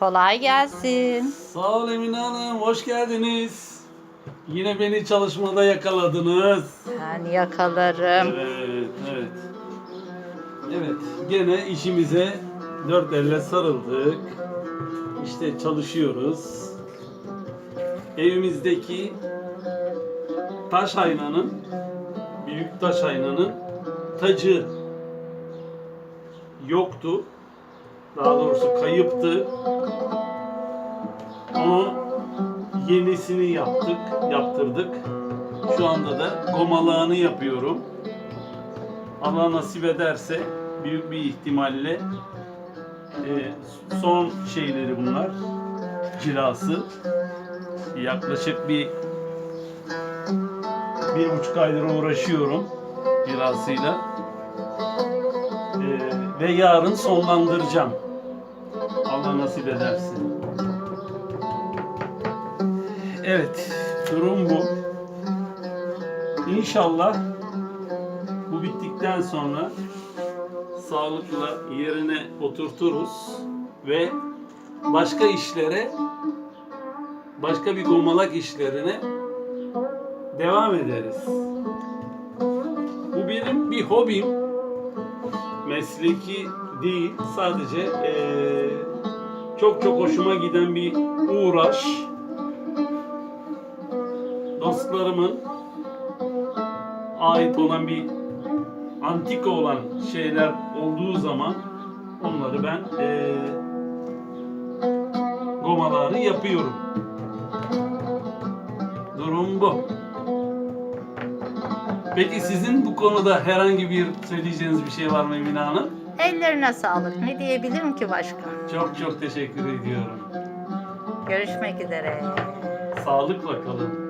Kolay gelsin. Sağ ol Emine Hanım, hoş geldiniz. Yine beni çalışmada yakaladınız. Ben yakalarım. Evet, evet. Evet, gene işimize dört elle sarıldık. İşte çalışıyoruz. Evimizdeki taş aynanın, büyük taş aynanın tacı yoktu. Daha doğrusu kayıptı. Onu yenisini yaptık, yaptırdık. Şu anda da gomalağını yapıyorum. Allah nasip ederse büyük bir ihtimalle e, son şeyleri bunlar. Cilası. Yaklaşık bir bir buçuk aydır uğraşıyorum cilasıyla. Ve yarın sonlandıracağım. Allah nasip ederse. Evet, durum bu. İnşallah bu bittikten sonra sağlıkla yerine oturturuz ve başka işlere, başka bir gomalak işlerine devam ederiz. Bu benim bir hobim. Mesleki değil, sadece eee, çok çok hoşuma giden bir uğraş. Dostlarımın ait olan bir antika olan şeyler olduğu zaman onları ben eee gomalarını yapıyorum. Durum bu. Peki sizin bu konuda herhangi bir söyleyeceğiniz bir şey var mı Emine Hanım? Ellerine sağlık. Ne diyebilirim ki başka? Çok çok teşekkür ediyorum. Görüşmek üzere. Sağlıkla kalın.